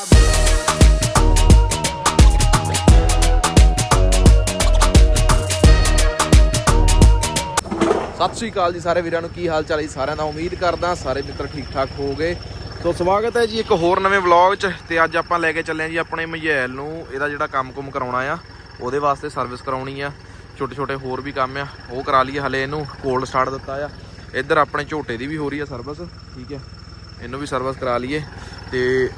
ਸਤਿ ਸ਼੍ਰੀ ਅਕਾਲ ਜੀ ਸਾਰੇ ਵੀਰਾਂ ਨੂੰ, ਕੀ ਹਾਲ ਚਾਲ ਹੈ ਜੀ ਸਾਰਿਆਂ ਦਾ? ਉਮੀਦ ਕਰਦਾ ਸਾਰੇ ਮਿੱਤਰ ਠੀਕ ਠਾਕ ਹੋਗੇ ਸੋ ਸਵਾਗਤ ਹੈ ਜੀ ਇੱਕ ਹੋਰ ਨਵੇਂ ਵਲੌਗ 'ਚ ਤੇ ਅੱਜ ਆਪਾਂ ਲੈ ਕੇ ਚੱਲੇ ਹਾਂ ਜੀ ਆਪਣੇ ਮਝੈਲ ਨੂੰ, ਇਹਦਾ ਜਿਹੜਾ ਕੰਮ-ਕੁਮ ਕਰਾਉਣਾ ਆ, ਉਹਦੇ ਵਾਸਤੇ ਸਰਵਿਸ ਕਰਾਉਣੀ ਆ। ਛੋਟੇ ਛੋਟੇ ਹੋਰ ਵੀ ਕੰਮ ਆ, ਉਹ ਕਰਾ ਲਈਏ ਹਲੇ ਇਹਨੂੰ ਕੋਲਡ ਸਟਾਰਟ ਦਿੱਤਾ ਆ। ਇੱਧਰ ਆਪਣੇ ਝੋਟੇ ਦੀ ਵੀ ਹੋ ਰਹੀ ਆ ਸਰਵਿਸ ਠੀਕ ਹੈ। ਇਹਨੂੰ ਵੀ ਸਰਵਿਸ ਕਰਾ ਲਈਏ। ਤੇ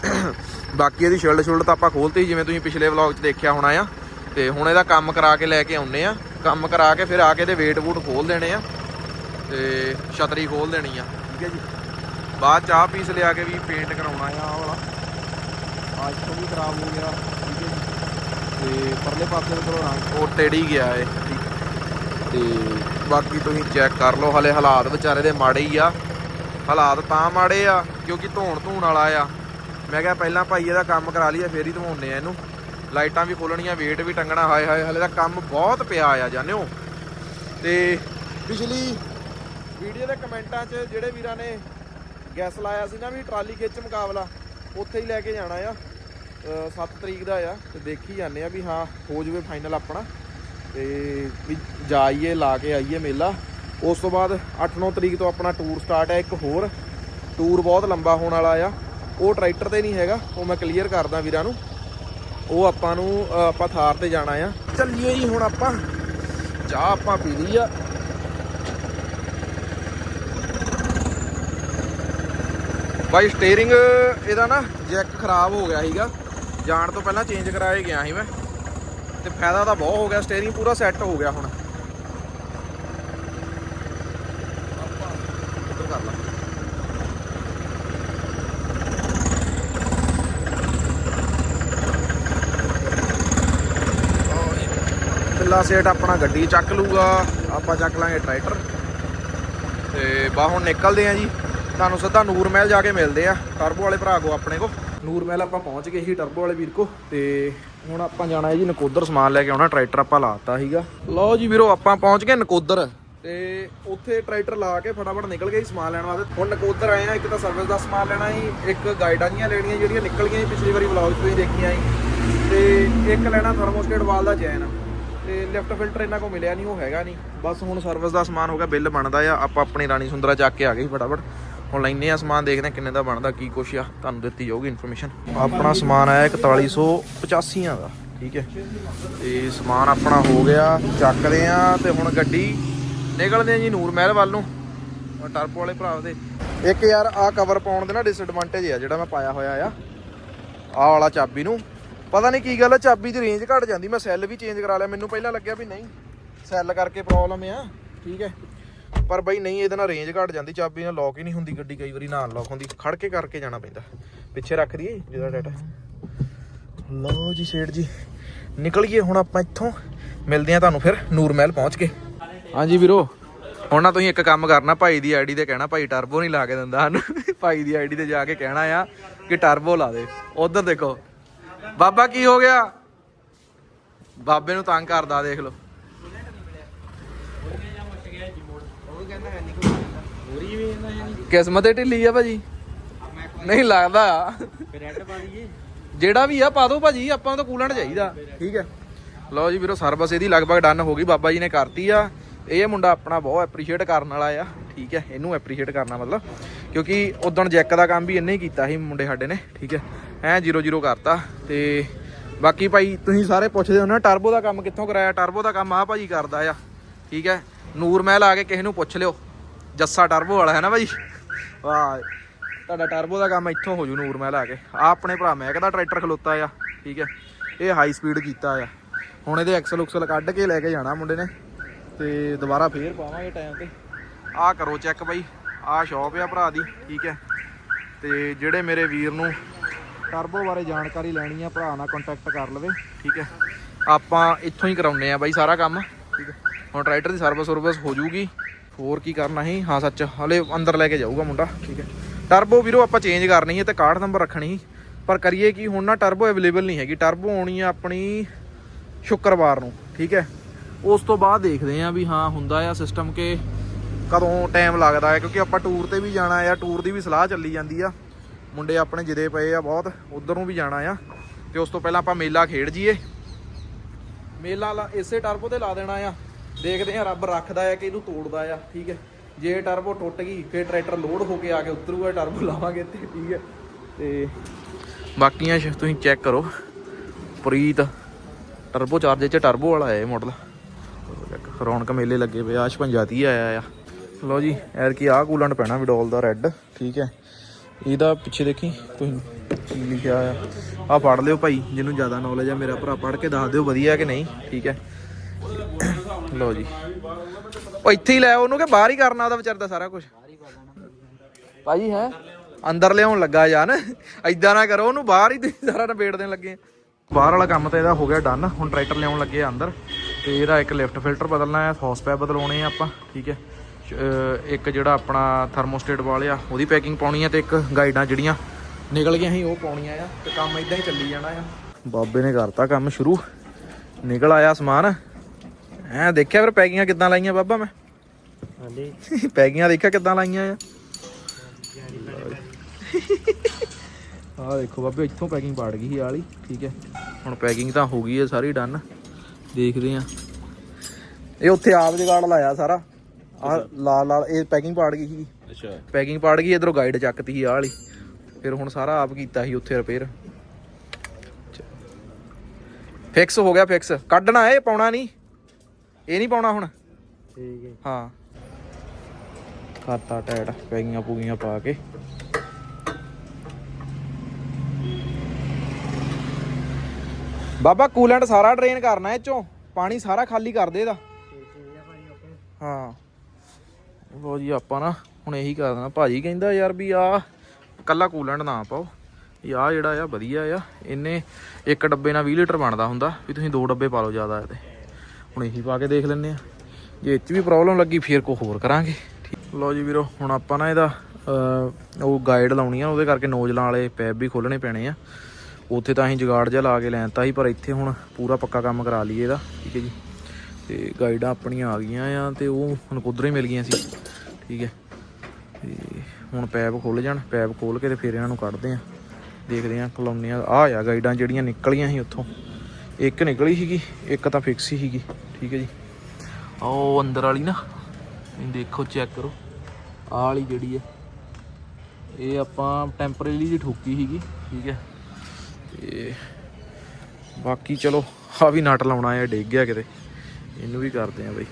ਬਾਕੀ ਇਹਦੀ ਸ਼ਿਲਡ ਸ਼ੁਲਡ ਤਾਂ ਆਪਾਂ ਖੋਲਤੀ ਜਿਵੇਂ ਤੁਸੀਂ ਪਿਛਲੇ ਵਲੌਗ 'ਚ ਦੇਖਿਆ ਹੋਣਾ ਆ। ਤੇ ਹੁਣ ਇਹਦਾ ਕੰਮ ਕਰਾ ਕੇ ਲੈ ਕੇ ਆਉਨੇ ਆ। ਕੰਮ ਕਰਾ ਕੇ ਫਿਰ ਆ ਕੇ ਇਹਦੇ ਵੇਟ ਵੂਟ ਖੋਲ ਦੇਣੇ ਆ। ਤੇ ਛਤਰੀ ਖੋਲ ਦੇਣੀ ਆ। ਠੀਕ ਹੈ ਜੀ। ਬਾਅਦ ਚਾਹ ਪੀਸ ਲਿਆ ਕੇ ਵੀ ਪੇਂਟ ਕਰਾਉਣਾ ਆ ਆਹ ਵਾਲਾ। ਅੱਜ ਤੋਂ ਵੀ ਖਰਾਬ ਹੋ ਗਿਆ। ਠੀਕ ਹੈ ਜੀ। ਤੇ ਪਰਲੇ ਪਾਸੇ ਤੋਂ ਰੰਗ। ਉਹ ਟੇੜੀ ਗਿਆ ਏ ਤੇ ਬਾਕੀ ਤੁਸੀਂ ਚੈੱਕ ਕਰ ਲਓ ਹਲੇ ਹਾਲਾਤ ਵਿਚਾਰੇ ਦੇ ਮਾੜੇ ਹੀ ਆ। ਹਾਲਾਤ ਤਾਂ ਮਾੜੇ ਆ ਕਿਉਂਕਿ ਧੋਣ ਧੂਣ ਵਾਲਾ ਆ। ਮੈਂ ਕਿਹਾ ਪਹਿਲਾਂ ਭਾਈ ਇਹਦਾ ਕੰਮ ਕਰਾ ਲਈਏ, ਫੇਰ ਹੀ ਧਵਾਉਣੇ ਆ ਇਹਨੂੰ। ਲਾਈਟਾਂ ਵੀ ਖੋਲਣੀਆਂ ਵੇਟ ਵੀ ਟੰਗਣਾ, ਹਾਏ ਹਾਏ, ਹਲੇ ਤਾਂ ਕੰਮ ਬਹੁਤ ਪਿਆ ਆ, ਜਾਣਿਓ। ਤੇ ਪਿਛਲੀ ਵੀਡੀਓ ਦੇ ਕਮੈਂਟਾਂ 'ਚ ਜਿਹੜੇ ਵੀਰਾਂ ਨੇ ਗੈਸ ਲਾਇਆ ਸੀ ਨਾ ਵੀ ਟਰਾਲੀ ਖਿੱਚ ਮੁਕਾਬਲਾ, ਉੱਥੇ ਹੀ ਲੈ ਕੇ ਜਾਣਾ ਆ। 7 ਤਰੀਕ ਦਾ ਆ, ਤੇ ਦੇਖੀ ਜਾਂਦੇ ਆ ਵੀ ਹਾਂ, ਹੋ ਜਵੇ ਫਾਈਨਲ ਆਪਣਾ। ਤੇ ਵੀ ਜਾਈਏ, ਲਾ ਕੇ ਆਈਏ ਮੇਲਾ। ਉਸ ਤੋਂ ਬਾਅਦ 8-9 ਤਰੀਕ ਤੋਂ ਆਪਣਾ ਟੂਰ ਸਟਾਰਟ ਹੈ ਇੱਕ ਹੋਰ। ਟੂਰ ਬਹੁਤ ਲੰਬਾ ਹੋਣ ਵਾਲਾ ਆ। ਉਹ ਟਰੈਕਟਰ ਤੇ ਨਹੀਂ ਹੈਗਾ, ਉਹ ਮੈਂ ਕਲੀਅਰ ਕਰਦਾ ਵੀਰਾਂ ਨੂੰ। ਉਹ ਆਪਾਂ ਨੂੰ ਆਪਾਂ ਥਾਰ ਤੇ ਜਾਣਾ ਆ। ਚੱਲੀਏ ਜੀ ਹੁਣ ਆਪਾਂ। ਚਾਹ ਆਪਾਂ ਪੀ ਲਈ ਆ। ਬਾਈ ਸਟੀਅਰਿੰਗ ਇਹਦਾ ਨਾ ਜੈਕ ਖਰਾਬ ਹੋ ਗਿਆ ਸੀਗਾ। ਜਾਣ ਤੋਂ ਪਹਿਲਾਂ ਚੇਂਜ ਕਰਾਏ ਗਿਆ ਸੀ ਮੈਂ। ਤੇ ਫਾਇਦਾ ਤਾਂ ਬਹੁਤ ਹੋ ਗਿਆ ਸਟੀਅਰਿੰਗ ਪੂਰਾ ਸੈੱਟ ਹੋ ਗਿਆ ਹੁਣ ਉੱਧਰ ਕਰ ਲਾ ਪਿੱਲਾ ਸੇਟ ਆਪਣਾ ਗੱਡੀ ਚੱਕ ਲੂਗਾ, ਆਪਾਂ ਚੱਕ ਲਾਂਗੇ ਟਰੈਕਟਰ। ਤੇ ਬਾ, ਹੁਣ ਨਿਕਲਦੇ ਆ ਜੀ। ਤੁਹਾਨੂੰ ਸਿੱਧਾ ਨੂਰ ਮਹਿਲ ਜਾ ਕੇ ਮਿਲਦੇ ਆ। ਟਰਬੋ ਵਾਲੇ ਭਰਾ ਕੋ, ਆਪਣੇ ਕੋ। ਨੂਰ ਮਹਿਲ ਆਪਾਂ ਪਹੁੰਚ ਗਏ ਸੀ, ਟਰਬੋ ਵਾਲੇ ਵੀਰ ਕੋ। ਤੇ ਹੁਣ ਆਪਾਂ ਜਾਣਾ ਹੈ ਜੀ ਨਕੋਦਰ ਸਮਾਨ ਲੈ ਕੇ ਆਉਣਾ, ਟਰੈਕਟਰ ਆਪਾਂ ਲਾਤਾ ਸੀਗਾ। ਲਓ ਜੀ ਵੀਰੋ, ਆਪਾਂ ਪਹੁੰਚ ਗਏ ਨਕੋਦਰ। ਤੇ ਉੱਥੇ ਟਰੈਕਟਰ ਲਾ ਕੇ ਫਟਾਫਟ ਨਿਕਲ ਗਏ ਸੀ ਸਮਾਨ ਲੈਣ ਵਾਸਤੇ। ਹੁਣ ਨਕੋਦਰ ਆਏ ਆ, ਇੱਕ ਤਾਂ ਸਰਵਿਸ ਦਾ ਸਮਾਨ ਲੈਣਾ ਸੀ ਇੱਕ ਗਾਈਡਾਂ ਜੀਆਂ ਲੈਣੀਆਂ, ਜਿਹੜੀਆਂ ਨਿਕਲ ਗਈਆਂ ਸੀ ਪਿਛਲੀ ਵਾਰੀ ਵਲੌਗ 'ਚ ਤੁਸੀਂ ਦੇਖੀਆਂ ਸੀ ਤੇ ਇੱਕ ਲੈਣਾ ਥਰਮੋਸਟੇਟ ਵਾਲ ਦਾ ਚੈਨ। ਤੇ ਲਿਫਟ ਫਿਲਟਰ ਇਹਨਾਂ ਕੋ ਮਿਲਿਆ ਨਹੀਂ ਉਹ ਹੈਗਾ ਨਹੀਂ ਬਸ ਹੁਣ ਸਰਵਿਸ ਦਾ ਸਮਾਨ ਹੋ ਗਿਆ, ਬਿੱਲ ਬਣਦਾ ਆ। ਆਪਾਂ ਆਪਣੀ ਰਾਣੀ ਸੁੰਦਰਾ ਚੱਕ ਕੇ ਆ ਗਏ ਫਟਾਫਟ। ਹੁਣ ਲੈਨੇ ਆ ਸਮਾਨ, ਦੇਖਦੇ ਆ ਕਿੰਨੇ ਦਾ ਬਣਦਾ, ਕੀ ਕੁਛ ਆ। ਤੁਹਾਨੂੰ ਦਿੱਤੀ ਜਾਊਗੀ ਇਨਫੋਰਮੇਸ਼ਨ ਆਪਣਾ ਸਮਾਨ ਆਇਆ 4185 ਦਾ, ਠੀਕ ਹੈ। ਤੇ ਸਮਾਨ ਆਪਣਾ ਹੋ ਗਿਆ, ਚੱਕਦੇ ਆ ਤੇ ਹੁਣ ਗੱਡੀ ਨਿਕਲਦੇ ਆ ਜੀ ਨੂਰ ਮਹਿਲ ਵੱਲ ਨੂੰ। ਆਹ ਵਾਲੇ ਭਰਾ ਦੇ। ਇੱਕ ਯਾਰ ਆ ਕਵਰ ਪਾਉਣ ਦੇ ਨਾ ਡਿਸਐਡਵਾਂਟੇਜ ਆ, ਜਿਹੜਾ ਮੈਂ ਪਾਇਆ ਹੋਇਆ ਆ। ਆਹ ਵਾਲਾ ਚਾਬੀ ਨੂੰ। ਪਤਾ ਨਹੀਂ ਕੀ ਗੱਲ ਆ, ਚਾਬੀ ਦੀ ਰੇਂਜ ਘਟ ਜਾਂਦੀ, ਮੈਂ ਸੈੱਲ ਵੀ ਚੇਂਜ ਕਰਾ ਲਿਆ, ਮੈਨੂੰ ਪਹਿਲਾਂ ਲੱਗਿਆ ਵੀ ਨਹੀਂ। ਸੈੱਲ ਕਰਕੇ ਪ੍ਰੋਬਲਮ ਆ, ਠੀਕ ਹੈ? ਪਰ ਬਈ ਨਹੀਂ, ਇਹਦੇ ਨਾਲ ਰੇਂਜ ਘਟ ਜਾਂਦੀ, ਚਾਬੀ ਨਾਲ ਲੌਕ ਹੀ ਨਹੀਂ ਹੁੰਦੀ, ਗੱਡੀ ਕਈ ਵਾਰੀ ਨਾ ਲੌਕ ਹੁੰਦੀ ਖੜ ਕੇ ਕਰਕੇ ਜਾਣਾ ਪੈਂਦਾ। ਪਿੱਛੇ ਰੱਖ ਦਈਏ ਜਿਹਦਾ ਡਾਟਾ ਲਓ ਜੀ ਸੇਠ ਜੀ, ਨਿਕਲੀਏ ਹੁਣ ਆਪਾਂ ਇੱਥੋਂ। ਮਿਲਦੇ ਆ ਤੁਹਾਨੂੰ ਫਿਰ, ਨੂਰ ਮਹਿਲ ਪਹੁੰਚ ਕੇ। ਹਾਂਜੀ ਵੀਰੋ, ਹੁਣ ਨਾ ਤੁਸੀਂ ਇੱਕ ਕੰਮ ਕਰਨਾ, ਭਾਈ ਦੀ ਆਈਡੀ ਤੇ ਕਹਿਣਾ, ਭਾਈ ਟਰਬੋ ਨਹੀਂ ਲਾ ਕੇ ਦਿੰਦਾ ਸਾਨੂੰ। ਭਾਈ ਦੀ ਆਈਡੀ ਤੇ ਜਾ ਕੇ ਕਹਿਣਾ ਆ ਕਿ ਟਰਬੋ ਲਾ ਦੇ। ਉਧਰ ਦੇਖੋ ਬਾਬਾ ਕੀ ਹੋ ਗਿਆ? ਬਾਬੇ ਨੂੰ ਤੰਗ ਕਰਦਾ ਦੇਖ ਲਓ। ਕਿਸਮਤ ਹੀ ਢਿੱਲੀ ਆ ਭਾਜੀ। ਨਹੀਂ ਲੱਗਦਾ। ਜਿਹੜਾ ਵੀ ਆ ਪਾ ਦਿਓ ਭਾਜੀ ਆਪਾਂ ਨੂੰ ਤਾਂ ਕੂਲੈਂਟ ਚਾਹੀਦਾ। ਠੀਕ ਹੈ। ਲਓ ਜੀ ਵੀਰੋ ਸਰਵਿਸ ਇਹਦੀ ਲਗਭਗ ਡਨ ਹੋ ਗਈ ਬਾਬਾ ਜੀ ਨੇ ਕਰਤੀ ਆ। ਇਹ ਮੁੰਡਾ ਆਪਣਾ ਬਹੁਤ ਐਪਰੀਸ਼ੀਏਟ ਕਰਨ ਵਾਲਾ ਆ। ਠੀਕ ਹੈ ਇਹਨੂੰ ਐਪਰੀਸ਼ੀਏਟ ਕਰਨਾ ਮਤਲਬ। ਕਿਉਂਕਿ ਉਦੋਂ ਜੈਕ ਦਾ ਕੰਮ ਵੀ ਇਹਨੇ ਹੀ ਕੀਤਾ ਸੀ ਮੁੰਡੇ ਸਾਡੇ ਨੇ ਠੀਕ ਹੈ। ਐ 0-0 ਕਰਤਾ। ਤੇ ਬਾਕੀ ਭਾਈ, ਤੁਸੀਂ ਸਾਰੇ ਪੁੱਛਦੇ ਹੋ ਨਾ, ਟਰਬੋ ਦਾ ਕੰਮ ਕਿੱਥੋਂ ਕਰਾਇਆ? ਟਰਬੋ ਦਾ ਕੰਮ ਆ ਭਾਜੀ ਕਰਦਾ ਆ। ਠੀਕ ਹੈ? ਨੂਰ ਮਹਿਲ ਆ ਕੇ ਕਿਸੇ ਨੂੰ ਪੁੱਛ ਲਿਓ। ਜੱਸਾ ਟਰਬੋ ਵਾਲਾ ਹੈ ਨਾ ਭਾਜੀ ਵਾਹ। ਤੁਹਾਡਾ ਟਰਬੋ ਦਾ ਕੰਮ ਇੱਥੋਂ ਹੋ ਜੂ ਨੂਰ ਮਹਿਲ ਆ ਕੇ। ਆ ਆਪਣੇ ਭਰਾ ਮੈਂ ਕਹਿੰਦਾ ਟਰੈਕਟਰ ਖਲੋਤਾ ਆ। ਠੀਕ ਹੈ? ਇਹ ਹਾਈ ਸਪੀਡ ਕੀਤਾ ਆ। ਹੁਣ ਇਹਦੇ ਐਕਸਲ ਉਕਸਲ ਕੱਢ ਕੇ ਲੈ ਕੇ ਜਾਣਾ ਮੁੰਡੇ ਨੇ। ਤੇ ਦੁਬਾਰਾ ਫੇਰ ਪਾਵਾਂਗੇ ਟਾਈਮ ਤੇ। ਆਹ ਕਰੋ ਚੈੱਕ ਬਾਈ ਆਹ ਸ਼ੌਪ ਆ ਭਰਾ ਦੀ। ਠੀਕ ਹੈ? ਤੇ ਜਿਹੜੇ ਮੇਰੇ ਵੀਰ ਨੂੰ ਟਰਬੋ ਬਾਰੇ ਜਾਣਕਾਰੀ ਲੈਣੀ ਆ ਭਰਾ ਨਾਲ ਕੰਟੈਕਟ ਕਰ ਲਵੇ। ਠੀਕ ਹੈ? ਆਪਾਂ ਇੱਥੋਂ ਹੀ ਕਰਾਉਨੇ ਆ ਬਾਈ ਸਾਰਾ ਕੰਮ। ਠੀਕ ਹੈ। ਹੁਣ ਟਰੈਕਟਰ ਦੀ ਸਰਵਿਸ ਸਰਵਿਸ ਹੋ ਜੂਗੀ। ਹੋਰ ਕੀ ਕਰਨਾ ਸੀ? ਹਾਂ ਸੱਚ ਹਲੇ ਅੰਦਰ ਲੈ ਕੇ ਜਾਊਗਾ ਮੁੰਡਾ। ਠੀਕ ਹੈ। ਟਰਬੋ ਵੀਰੋ ਆਪਾਂ ਚੇਂਜ ਕਰਨੀ ਹੈ ਤੇ ਕਾਰਡ ਨੰਬਰ ਰੱਖਣੀ ਪਰ ਕਰੀਏ ਕੀ ਹੁਣ ਨਾ ਟਰਬੋ ਅਵੇਲੇਬਲ ਨਹੀਂ ਹੈਗੀ। ਟਰਬੋ ਆਉਣੀ ਆ ਆਪਣੀ ਸ਼ੁੱਕਰਵਾਰ ਨੂੰ। ਠੀਕ ਹੈ? ਉਸ ਤੋਂ ਬਾਅਦ ਦੇਖਦੇ ਆ ਵੀ ਹਾਂ ਹੁੰਦਾ ਆ ਸਿਸਟਮ ਕਿ ਕਦੋਂ ਟਾਈਮ ਲੱਗਦਾ ਹੈ। ਕਿਉਂਕਿ ਆਪਾਂ ਟੂਰ ਤੇ ਵੀ ਜਾਣਾ ਆ ਟੂਰ ਦੀ ਵੀ ਸਲਾਹ ਚੱਲੀ ਜਾਂਦੀ ਆ। ਮੁੰਡੇ ਆਪਣੇ ਜਿਦੇ ਪਏ ਆ ਬਹੁਤ, ਉਧਰ ਨੂੰ ਵੀ ਜਾਣਾ ਆ। ਤੇ ਉਸ ਤੋਂ ਪਹਿਲਾਂ ਆਪਾਂ ਮੇਲਾ ਖੇਡ ਜੀਏ। ਮੇਲਾ ਲਾ- ਇਸੇ ਟਰਬੋ ਤੇ ਲਾ ਦੇਣਾ ਆ। ਦੇਖਦੇ ਆ ਰੱਬ ਰੱਖਦਾ ਆ ਕਿ ਇਹਨੂੰ ਤੋੜਦਾ ਆ, ਠੀਕ ਹੈ। ਜੇ ਟਰਬੋ ਟੁੱਟ ਗਈ, ਫਿਰ ਟਰੈਕਟਰ ਲੋਡ ਹੋ ਕੇ ਆ ਕੇ ਉਤਰੂਗਾ, ਟਰਬੋ ਲਾਵਾਂਗੇ ਤੇ ਠੀਕ ਹੈ। ਤੇ ਬਾਕੀਆਂ ਸ਼- ਤੁਸੀਂ ਚੈੱਕ ਕਰੋ। ਪ੍ਰੀਤ, ਟਰਬੋ ਚਾਰਜਰ ਚ ਟਰਬੋ ਵਾਲਾ ਹੈ ਇਹ ਮਾਡਲ ਰੌਣਕ ਮੇਲੇ ਲੱਗੇ ਪਏ ਆ 56 ਆਇਆ ਆ। ਲਓ ਜੀ ਐਰ ਕੀ ਆ ਕੂਲੈਂਟ ਪੈਣਾ ਵਿਡੋਲ ਦਾ ਰੈੱਡ ਠੀਕ ਹੈ। ਇਹਦਾ ਪਿੱਛੇ ਦੇਖੀ, ਤੁਸੀਂ ਕੀ ਲਿਖਿਆ ਆ ਆ ਪੜ ਲਿਓ ਭਾਈ, ਜਿਹਨੂੰ ਜ਼ਿਆਦਾ ਨੌਲੇਜ ਆ, ਮੇਰਾ ਭਰਾ ਪੜ ਕੇ ਦੱਸ ਦਿਓ ਵਧੀਆ ਕਿ ਨਹੀਂ, ਠੀਕ ਹੈ। ਲਓ ਜੀ। ਉਹ ਇੱਥੇ ਹੀ ਲੈ ਉਹਨੂੰ ਕਿ ਬਾਹਰ ਹੀ ਕਰਨਾ ਉਹਦਾ ਵਿਚਾਰ ਦਾ ਸਾਰਾ ਕੁਝ ਭਾਜੀ ਹੈ, ਅੰਦਰ ਲਿਆਉਣ ਲੱਗਾ ਯਾਰ ਐਦਾਂ ਨਾ ਕਰੋ, ਉਹਨੂੰ ਬਾਹਰ ਹੀ ਤੁਸੀਂ ਸਾਰਾ ਨਿਬੇੜ ਦੇਣ ਲੱਗੇ ਬਾਹਰ ਵਾਲਾ ਕੰਮ ਤਾਂ ਇਹਦਾ ਹੋ ਗਿਆ ਡਨ ਹੁਣ ਟਰੈਕਟਰ ਲਿਆਉਣ ਲੱਗੇ ਆ ਅੰਦਰ। ਤੇ ਇਹਦਾ ਇੱਕ ਲਿਫਟ ਫਿਲਟਰ ਬਦਲਣਾ ਹੈ ਹੌਸ ਪੈਪ ਬਦਲਾਉਣੇ ਆ ਆਪਾਂ, ਠੀਕ ਹੈ। ਇੱਕ ਜਿਹੜਾ ਆਪਣਾ ਥਰਮੋਸਟੇਟ ਵਾਲੇ ਆ ਉਹਦੀ ਪੈਕਿੰਗ ਪਾਉਣੀ ਆ ਤੇ ਇੱਕ ਗਾਈਡਾਂ ਜਿਹੜੀਆਂ ਨਿਕਲ ਗਈਆਂ ਸੀ ਉਹ ਪਾਉਣੀਆਂ ਆ ਤੇ ਕੰਮ ਇਦਾਂ ਹੀ ਚੱਲੀ ਜਾਣਾ ਆ। ਬਾਬੇ ਨੇ ਕਰਤਾ ਕੰਮ ਸ਼ੁਰੂ। ਨਿਕਲ ਆਇਆ ਸਮਾਨ। ਐ ਦੇਖਿਆ ਫਿਰ ਪੈਕਿੰਗਾਂ ਕਿੱਦਾਂ ਲਾਈਆਂ ਬਾਬਾ ਮੈਂ? ਹਾਂਜੀ। ਪੈਕਿੰਗਾਂ ਦੇਖਿਆ ਕਿੱਦਾਂ ਲਾਈਆਂ ਆ? ਆਹ ਦੇਖੋ ਬਾਬੇ ਇੱਥੋਂ ਪੈਕਿੰਗ ਪਾੜ ਗਈ ਸੀ ਆਹ ਵਾਲੀ ਠੀਕ ਹੈ। ਹੁਣ ਪੈਕਿੰਗ ਤਾਂ ਹੋ ਗਈ ਹੈ ਸਾਰੀ ਡਨ। ਦੇਖਦੇ ਆ। ਇਹ ਉੱਥੇ ਆਪ ਜਗਾੜ ਲਾਇਆ ਸਾਰਾ। ਆ ਲਾਲ ਲਾਲ ਇਹ ਪੈਕਿੰਗ ਪਾੜ ਗਈ ਸੀ ਅੱਛਾ। ਪੈਕਿੰਗ ਪਾੜ ਗਈ ਇਧਰੋਂ ਗਾਈਡ ਚੱਕਤੀ ਸੀ ਆਹ ਵਾਲੀ। ਫਿਰ ਹੁਣ ਸਾਰਾ ਆਪ ਕੀਤਾ ਸੀ ਉੱਥੇ ਰਿਪੇਅਰ ਫਿਕਸ ਹੋ ਗਿਆ ਫਿਕਸ ਕੱਢਣਾ ਇਹ ਪਾਉਣਾ ਨਹੀਂ। ਇਹ ਨਹੀਂ ਪਾਉਣਾ ਹੁਣ। ਠੀਕ ਹੈ। ਹਾਂ। ਕਰਤਾ ਟੈਟ ਪੈਗੀਆਂ ਪੂਗੀਆਂ ਪਾ ਕੇ। ਬਾਬਾ ਕੂਲੈਂਟ ਸਾਰਾ ਡਰੇਨ ਕਰਨਾ ਇਹ ਚੋਂ ਪਾਣੀ ਸਾਰਾ ਖਾਲੀ ਕਰ ਦੇ ਇਹਦਾ। ਹਾਂ। ਲੋ ਜੀ ਆਪਾਂ ਨਾ ਹੁਣ ਇਹੀ ਕਰ ਦੇਣਾ। ਭਾਜੀ ਕਹਿੰਦਾ ਯਾਰ ਵੀ ਆ ਕੱਲਾ ਕੂਲੈਂਟ ਨਾ ਪਾਓ। ਇਹ ਆ ਜਿਹੜਾ ਆ, ਵਧੀਆ ਆ। ਇਹਨੇ ਇੱਕ ਡੱਬੇ ਨਾਲ 20 ਲੀਟਰ ਬਣਦਾ ਹੁੰਦਾ। ਵੀ ਤੁਸੀਂ ਦੋ ਡੱਬੇ ਪਾ ਲਓ ਜ਼ਿਆਦਾ ਇਹਦੇ। ਹੁਣ ਇਹੀ ਪਾ ਕੇ ਦੇਖ ਲੈਂਦੇ ਆ। ਜੇ ਇਹ 'ਚ ਵੀ ਪ੍ਰੋਬਲਮ ਲੱਗੀ, ਫੇਰ ਕੋ ਹੋਰ ਕਰਾਂਗੇ। ਠੀਕ। ਲਓ ਜੀ ਵੀਰੋ, ਹੁਣ ਆਪਾਂ ਨਾ ਇਹਦਾ ਉਹ ਗਾਈਡ ਲਾਉਣੀ ਆ। ਉਹਦੇ ਕਰਕੇ ਨੋਜ਼ਲਾਂ ਵਾਲੇ ਪੈਪ ਵੀ ਖੋਲਣੇ ਪੈਣੇ ਆ। ਉੱਥੇ ਤਾਂ ਅਸੀਂ ਜਗਾੜ ਜਿਹਾ ਲਾ ਕੇ ਲੈਣਤਾ ਸੀ ਪਰ ਇੱਥੇ ਹੁਣ ਪੂਰਾ ਪੱਕਾ ਕੰਮ ਕਰਾ ਲਈਏ ਇਹਦਾ। ਠੀਕ ਹੈ ਜੀ। ਤੇ ਗਾਈਡਾਂ ਆਪਣੀਆਂ ਆ ਗਈਆਂ ਆ ਤੇ ਉਹ ਹੁਣ ਕੁਦਰੇ ਮਿਲ ਗਈਆਂ ਸੀ। ਠੀਕ ਹੈ। ਤੇ ਹੁਣ ਪੈਪ ਖੁੱਲ ਜਾਣ, ਪੈਪ ਖੋਲ ਕੇ ਤੇ ਫਿਰ ਇਹਨਾਂ ਨੂੰ ਕੱਢਦੇ ਆ ਦੇਖਦੇ ਆ ਕਲੋਨੀਆਂ ਆ ਆ ਗਾਈਡਾਂ ਜਿਹੜੀਆਂ ਨਿਕਲੀਆਂ ਸੀ ਉੱਥੋਂ। ਇੱਕ ਨਿਕਲੀ ਸੀਗੀ, ਇੱਕ ਤਾਂ ਫਿਕਸ ਹੀ ਸੀਗੀ। ਠੀਕ ਹੈ ਜੀ। ਆਹ ਉਹ ਅੰਦਰ ਵਾਲੀ ਨਾ ਦੇਖੋ ਚੈੱਕ ਕਰੋ। ਆਹ ਵਾਲੀ ਜਿਹੜੀ ਹੈ, ਇਹ ਆਪਾਂ ਟੈਂਪਰੇਰੀ ਜੀ ਠੋਕੀ ਸੀਗੀ। ਠੀਕ ਹੈ। ਤੇ ਬਾਕੀ ਚਲੋ ਆ ਵੀ ਨਟ ਲਾਉਣਾ ਹੈ ਡਿੱਗ ਗਿਆ ਕਿਤੇ। ਇਹਨੂੰ ਵੀ ਕਰਦੇ ਆ ਬਈ।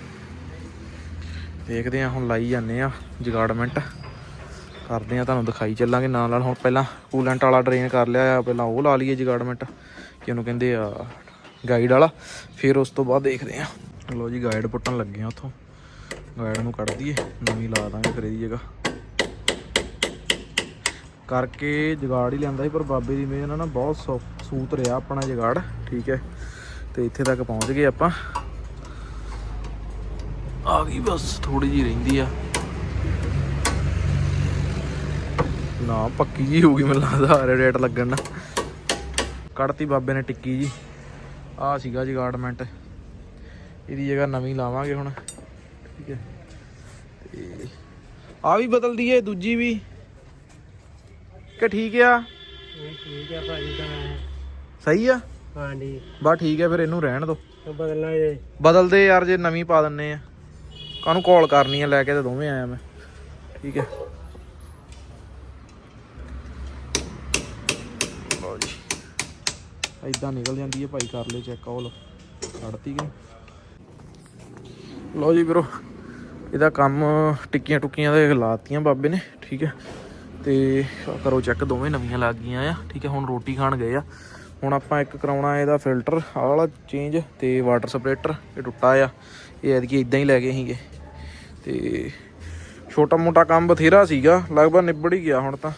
ਦੇਖਦੇ ਆ ਹੁਣ ਲਾਈ ਜਾਂਦੇ ਆ ਜਗਾੜਮੈਂਟ। ਕਰਦੇ ਆ ਤੁਹਾਨੂੰ ਦਿਖਾਈ ਚੱਲਾਂਗੇ ਨਾਲ ਨਾਲ। ਹੁਣ ਪਹਿਲਾਂ ਕੂਲੈਂਟ ਵਾਲਾ ਡਰੇਨ ਕਰ ਲਿਆ ਆ, ਪਹਿਲਾਂ ਉਹ ਲਾ ਲਈਏ ਜਗਾੜਮੈਂਟ, ਕਿ ਉਹਨੂੰ ਕਹਿੰਦੇ ਆ ਗਾਈਡ ਵਾਲਾ। ਫਿਰ ਉਸ ਤੋਂ ਬਾਅਦ ਦੇਖਦੇ ਆ ਲੋ ਜੀ ਗਾਈਡ ਪੁੱਟਣ ਲੱਗੇ ਆ ਉੱਥੋਂ। ਗਾਈਡ ਨੂੰ ਕੱਢ ਦਈਏ, ਨਵੀਂ ਲਾ ਦਾਂਗੇ ਫਿਰ ਇਹਦੀ ਜਗ੍ਹਾ। ਕਰਕੇ ਜਗਾੜ ਹੀ ਲਿਆਂਦਾ ਸੀ, ਪਰ ਬਾਬੇ ਦੀ ਮਿਹਰ ਨਾਲ ਨਾ ਬਹੁਤ ਸੌ- ਸੂਤ ਰਿਹਾ ਆਪਣਾ ਜਗਾੜ, ਠੀਕ ਹੈ। ਤੇ ਇੱਥੇ ਤੱਕ ਪਹੁੰਚ ਗਏ ਆਪਾਂ। ਆ ਗਈ ਬਸ ਥੋੜੀ ਜੀ ਰਹਿੰਦੀ ਆ ਨਾ ਪੱਕੀ ਜੀ ਹੋ ਗਈ ਮੈਨੂੰ ਲੱਗਦਾ ਰੇਟ ਲੱਗਣ ਨਾ ਕੱਢਤੀ ਬਾਬੇ ਨੇ ਟਿੱਕੀ ਜੀ ਆ ਸੀਗਾ ਜਗਾੜਮੈਂਟ ਇਹਦੀ ਜਗ੍ਹਾ ਨਵੀਂ ਲਾਵਾਂਗੇ ਹੁਣ ਠੀਕ ਹੈ ਤੇ ਆ ਵੀ ਬਦਲ ਦਈਏ ਦੂਜੀ ਵੀ ਕਿ ਠੀਕ ਆ ਇਹ ਠੀਕ ਹੈ ਭਾਜੀ ਤਾਂ ਸਹੀ ਆ ਹਾਂਜੀ ਬਸ ਠੀਕ ਹੈ ਫਿਰ ਇਹਨੂੰ ਰਹਿਣ ਦੋ ਉਹ ਬਦਲਣਾ ਜੇ ਬਦਲਦੇ ਯਾਰ ਜੇ ਨਵੀਂ ਪਾ ਦਿੰਨੇ ਆ ਕਾਹਨੂੰ ਕਾਲ ਕਰਨੀ ਆ, ਲੈ ਕੇ ਤੇ ਦੋਵੇਂ ਆਇਆ ਮੈਂ। ਠੀਕ ਹੈ। ਲਓ ਜੀ। ਇਦਾਂ ਨਿਕਲ ਜਾਂਦੀ ਹੈ ਭਾਈ, ਕਰ ਲਿਓ ਚੈੱਕ ਆਓ ਲੋ ਕੱਢਤੀ ਲਓ ਜੀ ਵੀਰੋ, ਇਹਦਾ ਕੰਮ ਟਿੱਕੀਆਂ ਟੁੱਕੀਆਂ ਦੇ ਲਾਤੀਆਂ ਬਾਬੇ ਨੇ, ਠੀਕ ਹੈ। ਤੇ ਕਰੋ ਚੈੱਕ ਦੋਵੇਂ ਨਵੀਆਂ ਲੱਗ ਗਈਆਂ ਆ, ਠੀਕ ਹੈ। ਹੁਣ ਰੋਟੀ ਖਾਣ ਗਏ ਆ। ਹੁਣ ਆਪਾਂ ਇੱਕ ਕਰਾਉਣਾ ਇਹਦਾ ਫਿਲਟਰ ਆਹ ਵਾਲਾ ਚੇਂਜ ਤੇ ਵਾਟਰ ਸਪਰੇਟਰ ਇਹ ਟੁੱਟਾ ਆ। ਇਹ ਐਤਕੀ ਇਦਾਂ ਹੀ ਲੈ ਗਏ ਸੀਗੇ। ਤੇ ਛੋਟਾ ਮੋਟਾ ਕੰਮ ਬਥੇਰਾ ਸੀਗਾ, ਲਗਭਗ ਨਿਬੜ ਹੀ ਗਿਆ ਹੁਣ ਤਾਂ।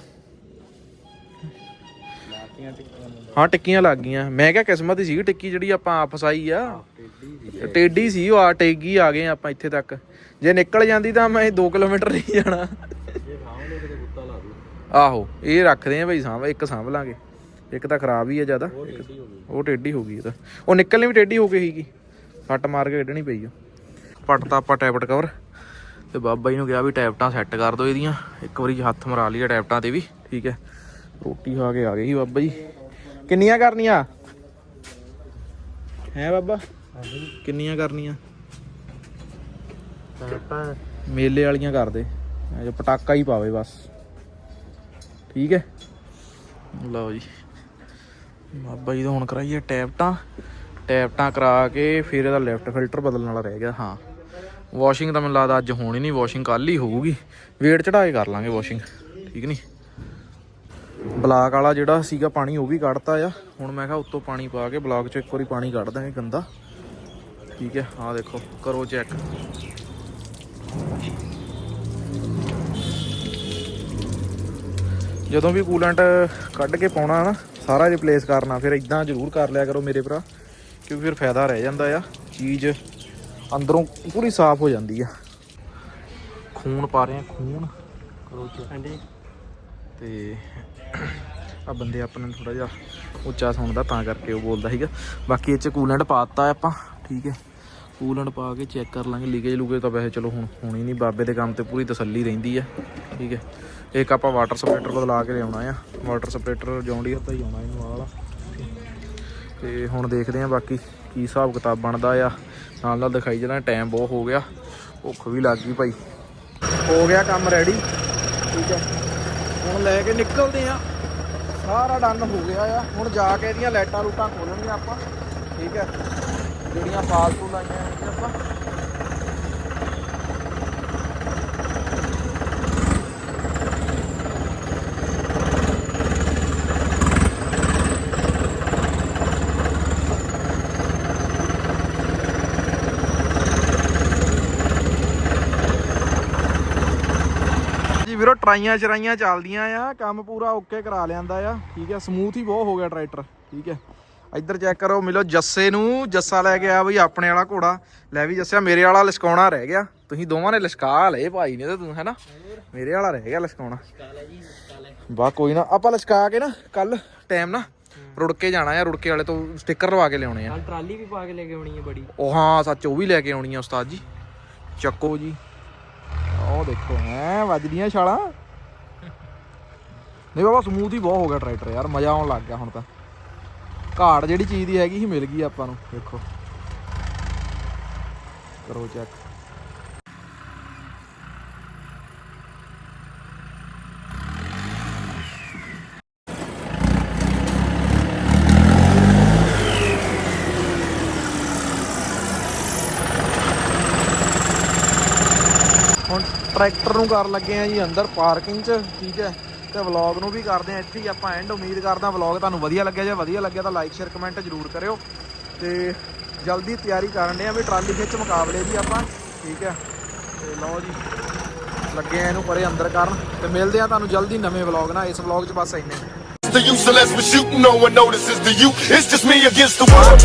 ਹਾਂ, ਟਿੱਕੀਆਂ ਲੱਗ ਗਈਆਂ। ਮੈਂ ਕਿਹਾ ਕਿਸਮਤ ਹੀ ਸੀ, ਟਿੱਕੀ ਜਿਹੜੀ ਆਪਾਂ ਆਪ ਫਸਾਈ ਆ। ਟੇਡੀ ਸੀ ਉਹ, ਆ ਟੇਗੀ ਆ ਗਏ ਆਪਾਂ ਇੱਥੇ ਤੱਕ। ਜੇ ਨਿਕਲ ਜਾਂਦੀ ਤਾਂ ਮੈਂ 2 ਕਿਲੋਮੀਟਰ ਨਹੀਂ ਜਾਣਾ। ਆਹੋ, ਇਹ ਰੱਖਦੇ ਆ ਭਾਈ ਸਾਂਭ, ਇੱਕ ਸਾਂਭ ਲਾਂਗੇ। ਇੱਕ ਤਾਂ ਖਰਾਬ ਹੀ ਆ ਜ਼ਿਆਦਾ। ਉਹ ਟੇਢੀ ਹੋ ਗਈ ਉਹ ਇਹ ਤਾਂ। ਉਹ ਨਿਕਲਣੀ ਵੀ ਟੇਡੀ ਹੋ ਗਈ ਸੀਗੀ। ਫੱਟ ਮਾਰ ਕੇ ਕੱਢਣੀ ਪਈ ਆ। ਪੱਟ ਤਾਂ ਆਪਾਂ ਟੈਬਟ ਕਵਰ ਤੇ ਬਾਬਾ ਜੀ ਨੂੰ ਕਿਹਾ ਵੀ ਟੈਬਟਾਂ ਸੈੱਟ ਕਰ ਦਿਓ ਇਹਦੀਆਂ। ਇੱਕ ਵਾਰੀ ਹੱਥ ਮਰਾ ਲਈਏ ਟੈਬਟਾਂ ਤੇ ਵੀ, ਠੀਕ ਹੈ। ਰੋਟੀ ਖਾ ਕੇ ਆ ਗਏ ਸੀ ਬਾਬਾ ਜੀ। ਕਿੰਨੀਆਂ ਕਰਨੀਆਂ? ਹੈ ਬਾਬਾ? ਕਿੰਨੀਆਂ ਕਰਨੀਆਂ? ਤਾਂ ਆਪਾਂ ਮੇਲੇ ਵਾਲੀਆਂ ਕਰ ਦੇ। ਜੋ ਪਟਾਕਾ ਹੀ ਪਾਵੇ ਬਸ। ਠੀਕ ਹੈ? ਲਓ ਜੀ। ਬਾਬਾ ਜੀ ਦਾ ਹੁਣ ਕਰਾਈਏ ਟੈਪਟਾਂ। ਟੈਪਟਾਂ ਕਰਾ ਕੇ ਫਿਰ ਇਹਦਾ ਲੈਫਟ ਫਿਲਟਰ ਬਦਲਣ ਵਾਲਾ ਰਹਿ ਗਿਆ, ਹਾਂ। ਵਾਸ਼ਿੰਗ ਤਾਂ ਮੈਨੂੰ ਲੱਗਦਾ ਅੱਜ ਹੋਣੀ ਨਹੀਂ ਵਾਸ਼ਿੰਗ ਕੱਲ ਹੀ ਹੋਊਗੀ। ਵੇਟ ਚੜਾ ਕੇ ਕਰ ਲਾਂਗੇ ਵਾਸ਼ਿੰਗ ਠੀਕ ਨਹੀਂ? ਬਲਾਕ ਵਾਲਾ ਜਿਹੜਾ ਸੀਗਾ ਪਾਣੀ ਉਹ ਵੀ ਕੱਢਤਾ ਆ। ਹੁਣ ਮੈਂ ਕਿਹਾ ਉੱਤੋਂ ਪਾਣੀ ਪਾ ਕੇ ਬਲਾਕ 'ਚੋਂ ਇੱਕ ਵਾਰੀ ਪਾਣੀ ਕੱਢ ਦਾਂਗੇ ਗੰਦਾ। ਠੀਕ ਹੈ, ਆਹ ਦੇਖੋ, ਕਰੋ ਚੈੱਕ ਜਦੋਂ ਵੀ ਕੂਲੈਂਟ ਕੱਢ ਕੇ ਪਾਉਣਾ ਨਾ, ਸਾਰਾ ਰਿਪਲੇਸ ਕਰਨਾ, ਫਿਰ ਇਦਾਂ ਜ਼ਰੂਰ ਕਰ ਲਿਆ ਕਰੋ ਮੇਰੇ ਭਰਾ, ਕਿਉਂਕਿ ਫਿਰ ਫਾਇਦਾ ਰਹਿ ਜਾਂਦਾ ਆ। ਚੀਜ਼ ਅੰਦਰੋਂ ਪੂਰੀ ਸਾਫ਼ ਹੋ ਜਾਂਦੀ ਆ। ਖੂਨ ਪਾ ਰਹੇ ਆ ਖੂਨ। ਕਰੋ ਚੈੱਕ। ਹਾਂਜੀ। ਤੇ ਆ ਬੰਦੇ ਆਪਣੇ ਨੂੰ ਥੋੜਾ ਜਿਹਾ ਉੱਚਾ ਸੁਣਦਾ ਤਾਂ ਕਰਕੇ ਉਹ ਬੋਲਦਾ ਸੀਗਾ। ਬਾਕੀ ਇਹ ਚ ਕੂਲੈਂਟ ਪਾਤਾ ਆਪਾਂ ਠੀਕ ਹੈ। ਕੂਲੈਂਟ ਪਾ ਕੇ ਚੈੱਕ ਕਰ ਲਾਂਗੇ ਲੀਕੇਜ ਲੂਕੇਜ ਤਾਂ ਵੈਸੇ ਚਲੋ ਹੁਣ ਹੋਣੀ ਨਹੀਂ ਬਾਬੇ ਦੇ ਕੰਮ ਤੇ ਪੂਰੀ ਤਸੱਲੀ ਰਹਿੰਦੀ ਆ ਠੀਕ ਹੈ। ਇੱਕ ਆਪਾਂ ਵਾਟਰ ਸਪਰੇਟਰ ਬਦਲਾ ਕੇ ਲਿਆਉਣਾ ਆ। ਵਾਟਰ ਸਪਰੇਟਰ ਜੌਂਡੀਅਰ ਦਾ ਹੀ ਆਉਣਾ ਇਹਨੂੰ ਆਹ ਵਾਲਾ। ਤੇ ਹੁਣ ਦੇਖਦੇ ਆ ਬਾਕੀ। ਕੀ ਹਿਸਾਬ ਕਿਤਾਬ ਬਣਦਾ ਆ। ਨਾਲ ਨਾਲ ਦਿਖਾਈ ਜਣਾ ਟਾਈਮ ਬਹੁਤ ਹੋ ਗਿਆ। ਭੁੱਖ ਵੀ ਲੱਗ ਗਈ ਭਾਈ। ਹੋ ਗਿਆ ਕੰਮ ਰੈਡੀ ਠੀਕ ਹੈ ਹੁਣ ਲੈ ਕੇ ਨਿਕਲਦੇ ਆ। ਸਾਰਾ ਡਨ ਹੋ ਗਿਆ ਆ। ਹੁਣ ਜਾ ਕੇ ਇਹਦੀਆਂ ਲਾਈਟਾਂ ਲੂਟਾਂ ਖੋਲਣੀਆਂ ਆਪਾਂ। ਠੀਕ ਹੈ ਜਿਹੜੀਆਂ ਫਾਲਤੂ ਲਾਈਆਂ ਨੇ ਆਪਾਂ। ਟਰਾਈਆਂ ਚਰਾਈਆਂ ਚੱਲਦੀਆਂ ਆ ਕੰਮ ਪੂਰਾ ਓਕੇ ਕਰਾ ਲਿਆਂਦਾ ਆ ਠੀਕ ਹੈ ਸਮੂਥ ਹੀ ਬਹੁਤ ਹੋ ਗਿਆ ਟਰੈਕਟਰ ਠੀਕ ਹੈ ਇੱਧਰ ਚੈੱਕ ਕਰੋ ਮਿਲੋ ਜੱਸੇ ਨੂੰ ਜੱਸਾ ਲੈ ਕੇ ਆ ਬਈ ਆਪਣੇ ਵਾਲਾ ਘੋੜਾ। ਲੈ ਵੀ ਜੱਸਿਆ ਮੇਰੇ ਵਾਲਾ ਲਿਸ਼ਕਾਉਣਾ ਰਹਿ ਗਿਆ। ਤੁਸੀਂ ਦੋਵਾਂ ਨੇ ਲਿਸ਼ਕਾ ਲਏ ਭਾਈ ਨੇ ਤੇ ਤੂੰ ਹੈਨਾ? ਮੇਰੇ ਵਾਲਾ ਰਹਿ ਗਿਆ ਲਿਸ਼ਕਾਉਣਾ। ਬਾ ਕੋਈ ਨਾ ਆਪਾਂ ਲਿਸ਼ਕਾ ਕੇ ਨਾ ਕੱਲ ਟਾਈਮ ਨਾ ਰੁੜ ਕੇ ਜਾਣਾ ਆ ਰੁੜਕੇ ਵਾਲੇ ਤੋਂ ਸਟicker ਲਵਾ ਕੇ ਲਿਆਉਣੇ ਆ। ਟਰਾਲੀ ਵੀ ਪਾ ਕੇ ਲੈ ਕੇ ਆਉਣੀ ਹੈ ਬੜੀ। ਉਹ ਹਾਂ ਸੱਚ ਉਹ ਵੀ ਲੈ ਕੇ ਆਉਣੀ ਆ ਉਸਤਾਦ ਜੀ। ਚੱਕੋ ਜੀ। ਉਹ ਦੇਖੋ ਐ ਵੱਜਦੀਆਂ ਛਾਲਾਂ। ਨਹੀਂ ਬਾਬਾ ਸਮੂਥ ਹੀ ਬਹੁਤ ਹੋ ਗਿਆ ਟਰੈਕਟਰ ਯਾਰ, ਮਜ਼ਾ ਆਉਣ ਲੱਗ ਗਿਆ ਹੁਣ ਤਾਂ। ਘਾੜ ਜਿਹੜੀ ਚੀਜ਼ ਦੀ ਹੈਗੀ ਸੀ, ਮਿਲ ਗਈ ਆਪਾਂ ਨੂੰ, ਦੇਖੋ। ਕਰੋ ਚੈੱਕ ਹੁਣ ਟਰੈਕਟਰ ਨੂੰ ਕਰਨ ਲੱਗੇ ਆ ਜੀ ਅੰਦਰ ਪਾਰਕਿੰਗ 'ਚ ਠੀਕ ਹੈ ਤੇ ਵਲੌਗ ਨੂੰ ਵੀ ਕਰਦੇ ਆ ਇੱਥੇ ਹੀ ਆਪਾਂ ਐਂਡ ਉਮੀਦ ਕਰਦਾ ਵਲੌਗ ਤੁਹਾਨੂੰ ਵਧੀਆ ਲੱਗਿਆ ਜੇ ਵਧੀਆ ਲੱਗਿਆ ਤਾਂ ਲਾਈਕ ਸ਼ੇਅਰ ਕਮੈਂਟ ਜ਼ਰੂਰ ਕਰਿਓ ਤੇ ਜਲਦੀ ਤਿਆਰੀ ਕਰਨ ਦੇ ਆ ਵੀ ਟਰਾਲੀ ਖਿੱਚ ਮੁਕਾਬਲੇ ਦੀ ਆਪਾਂ ਠੀਕ ਹੈ ਤੇ ਲਓ ਜੀ ਲੱਗੇ ਆ ਇਹਨੂੰ ਪਰੇ ਅੰਦਰ ਕਰਨ ਤੇ ਮਿਲਦੇ ਆ ਤੁਹਾਨੂੰ ਜਲਦੀ ਨਵੇਂ ਵਲੌਗ ਨਾਲ ਇਸ ਵਲੌਗ 'ਚ ਬਸ ਇੰਨੇ the you, so let's we're shooting. No one notices the you. It's just me against the world.